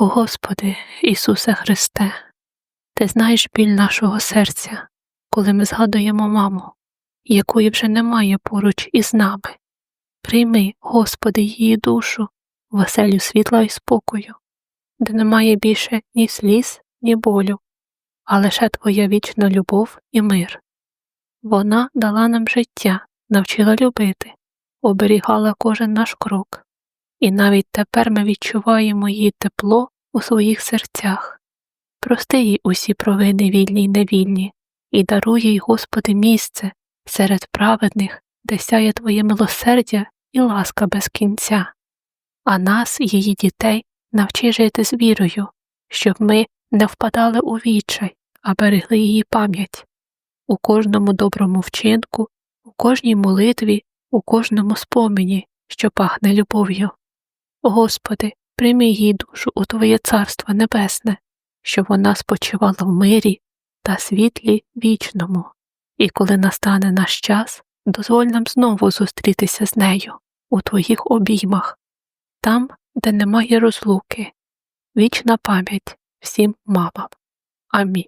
Господи Ісусе Христе, Ти знаєш біль нашого серця, коли ми згадуємо маму, якої вже немає поруч із нами. Прийми, Господи, її душу, в оселю світла і спокою, де немає більше ні сліз, ні болю, а лише Твоя вічна любов і мир. Вона дала нам життя, навчила любити, оберігала кожен наш крок, і навіть тепер ми відчуваємо її тепло у своїх серцях. Прости їй усі провини вільні й невільні, і даруй їй, Господи, місце серед праведних, де сяє Твоє милосердя і ласка без кінця. А нас, її дітей, навчи жити з вірою, щоб ми не впадали у відчай, а берегли її пам'ять. У кожному доброму вчинку, у кожній молитві, у кожному спомені, що пахне любов'ю. Господи, прийми її душу у Твоє Царство Небесне, щоб вона спочивала в мирі та світлі вічному, і коли настане наш час, дозволь нам знову зустрітися з нею у Твоїх обіймах, там, де немає розлуки, вічна пам'ять всім мамам. Амінь.